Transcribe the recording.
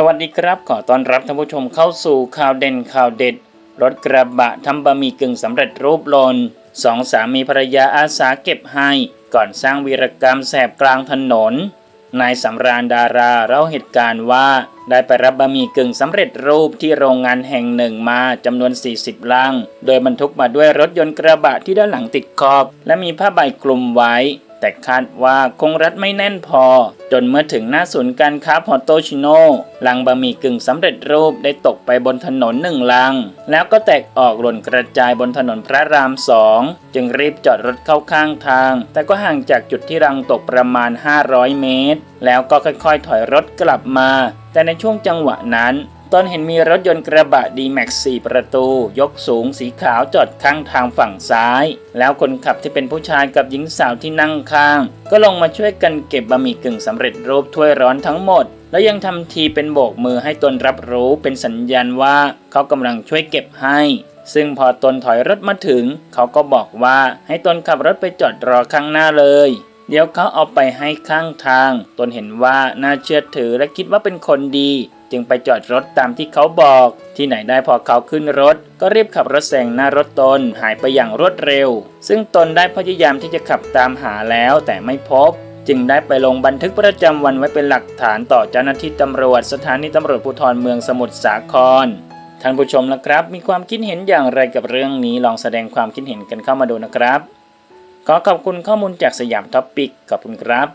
สวัสดีครับขอต้อนรับท่านผู้ชมเข้าสู่ข่าวเด่นข่าวเด็ด รถกระบะทำบะหมี่กึ่งสำเร็จรูปลนสองสามีภรรยาอาสาเก็บให้ ก่อนสร้างวีรกรรมแสบกลางถนน นายสำราญดาราเล่าเหตุการณ์ว่า ได้ไปรับบะหมี่กึ่งสำเร็จรูปที่โรงงานแห่งหนึ่งมาจำนวน 40 ลัง โดยบรรทุกมาด้วยรถยนต์กระบะที่ด้านหลังติดขอบ และมีผ้าใบคลุมไว้ แต่คาดว่าคงรัดไม่แน่นพอ จนเมื่อถึงหน้าศูนย์การค้าพอโตชิโนลังบะหมี่กึ่งสำเร็จรูปได้ตกไปบนถนนหนึ่งลัง แล้วก็แตกออกหล่นกระจายบนถนนพระรามสองจึงรีบจอดรถเข้าข้างทาง แต่ก็ห่างจากจุดที่รังตกประมาณ 500 เมตร แล้วก็ค่อยๆ ถอยรถกลับมา แต่ในช่วงจังหวะนั้น ตอนเห็นมีรถยนต์กระบะดีแม็ก4ประตู ยกสูงสีขาวจอดข้างทางฝั่งซ้าย แล้วคนขับที่เป็นผู้ชายกับหญิงสาวที่นั่งข้าง ก็ลงมาช่วยกันเก็บบะหมี่กึ่งสำเร็จรูปถ้วยร้อนทั้งหมด แล้วยังทำทีเป็นโบกมือให้ตนรับรู้เป็นสัญญาณว่าเขากำลังช่วยเก็บให้ ซึ่งพอตนถอยรถมาถึง เขาก็บอกว่าให้ตนขับรถไปจอดรอข้างหน้าเลย เดี๋ยวเขาเอาไปให้ข้างทาง ตนเห็นว่าน่าเชื่อถือและคิดว่าเป็นคนดี จึงไปจอดรถตามที่เขาบอก ที่ไหนได้พอเขาขึ้นรถ ก็รีบขับรถแซงหน้ารถตนหายไปอย่างรวดเร็ว ซึ่งตนได้พยายามที่จะขับตามหาแล้วแต่ไม่พบจึงได้ไปลงบันทึกประจำวันไว้เป็นหลักฐานต่อเจ้าหน้าที่ตำรวจ สถานีตำรวจภูธรเมืองสมุทรสาคร ท่านผู้ชมนะครับ มีความคิดเห็นอย่างไรกับเรื่องนี้ลองแสดงความคิดเห็นกันเข้ามาดูนะครับ ขอขอบคุณข้อมูลจากสยามท็อปปิกขอบคุณครับ